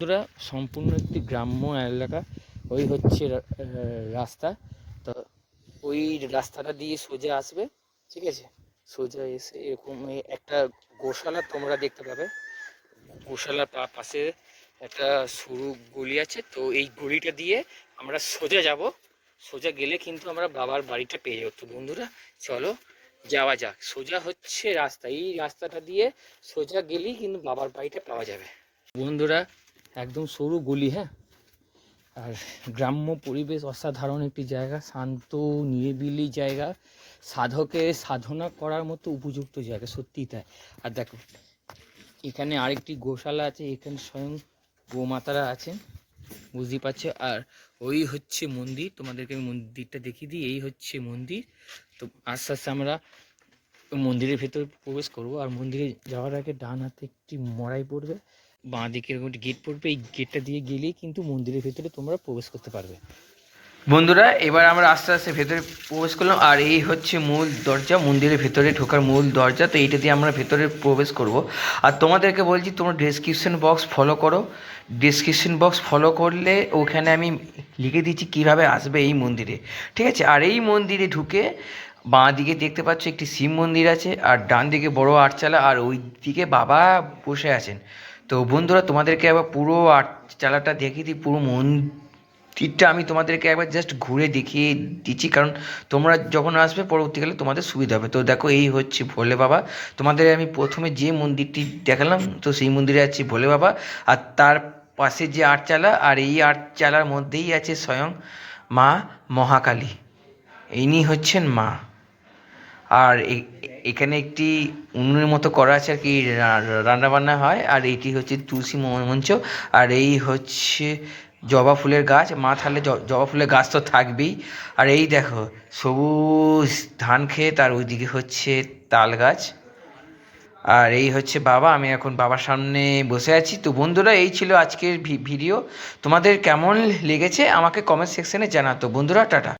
বন্ধুরা, সম্পূর্ণ একটি গ্রাম্য এলাকা। ওই হচ্ছে রাস্তা। তো ওই রাস্তাটা দিয়ে সোজা আসবে, ঠিক আছে? সোজা এসে এরকম একটা গোশালা তোমরা দেখতে পাবে। গোশালার পাশে একটা সরু গলি আছে। তো এই গলিটা দিয়ে আমরা সোজা যাব। সোজা গেলে কিন্তু আমরা বাবার বাড়িটা পেয়ে যাব। তো বন্ধুরা, চলো যাওয়া যাক। সোজা হচ্ছে রাস্তা। এই রাস্তাটা দিয়ে সোজা গেলেই কিন্তু বাবার বাড়িটা পাওয়া যাবে। বন্ধুরা একদম সরু গলি হ্যাঁ? আর গ্রাম্য পরিবেশ অসাধারণ একটি জায়গা, শান্ত, নিরিবিলি জায়গা সাধকে সাধনা করার মতো উপযুক্ত জায়গা, সত্যিই তাই। আর দেখো, এখানে আরেকটি গোশালা আছে, এখানে স্বয়ং গোমাতারা আছেন, বুঝতেই পারছ। আর ওই হচ্ছে মন্দির, তোমাদেরকে আমি মন্দিরটা দেখিয়ে দিই, এই হচ্ছে মন্দির। তো আস্তে আস্তে আমরা মন্দিরের ভেতর প্রবেশ করব, আর মন্দিরে যাওয়ার আগে ডান হাতে একটি মড়াই পড়বে। বাঁ দিকে এরকম গেট পড়বে, এই গেটটা দিয়ে গেলেই কিন্তু মন্দিরের ভেতরে তোমরা প্রবেশ করতে পারবে। বন্ধুরা, এবার আমরা আস্তে আস্তে ভেতরে প্রবেশ করলাম, আর এই হচ্ছে মূল দরজা, মন্দিরের ভেতরে ঢোকার মূল দরজা, তো এইটা দিয়ে আমরা ভেতরে প্রবেশ করব। আর তোমাদেরকে বলছি, তোমরা ডেসক্রিপশন বক্স ফলো করো। ডেসক্রিপশন বক্স ফলো করলে ওখানে আমি লিখে দিচ্ছি কীভাবে আসবে এই মন্দিরে, ঠিক আছে? আর এই মন্দিরে ঢুকে বাঁ দিকে দেখতে পাচ্ছ একটি শিব মন্দির আছে, আর ডান দিকে বড় আটচালা, আর ওই দিকে বাবা বসে আছেন। তো বন্ধুরা, তোমাদেরকে একবার পুরো আটচালাটা দেখিয়ে দিই, পুরো মন্দিরটা আমি তোমাদেরকে একবার জাস্ট ঘুরে দেখিয়ে দিচ্ছি, কারণ তোমরা যখন আসবে পরবর্তীকালে তোমাদের সুবিধা হবে। তো দেখো, এই হচ্ছে ভোলে বাবা। তোমাদের আমি প্রথমে যে মন্দিরটি দেখালাম, তো সেই মন্দিরে আছে ভোলে বাবা, আর তার পাশে যে আটচালা, আর এই আটচালার মধ্যেই আছে স্বয়ং মা মহাকালী। ইনি হচ্ছেন মা। আর এখানে একটি উনুনের মতো করা আছে আর কি রান্না বান্না হয়। আর এইটি হচ্ছে তুলসী মঞ্চ। আর এই হচ্ছে জবা ফুলের গাছ। মা জ- জবা ফুলের গাছ তো থাকবেই। আর এই দেখো, সবুজ ধান ক্ষেত আর ওইদিকে হচ্ছে তাল গাছ। আর এই হচ্ছে বাবা, আমি এখন বাবার সামনে বসে আছি। তো বন্ধুরা, এই ছিল আজকের ভিডিও। তোমাদের কেমন লেগেছে আমাকে কমেন্ট সেকশনে জানাতো বন্ধুরা, টাটা।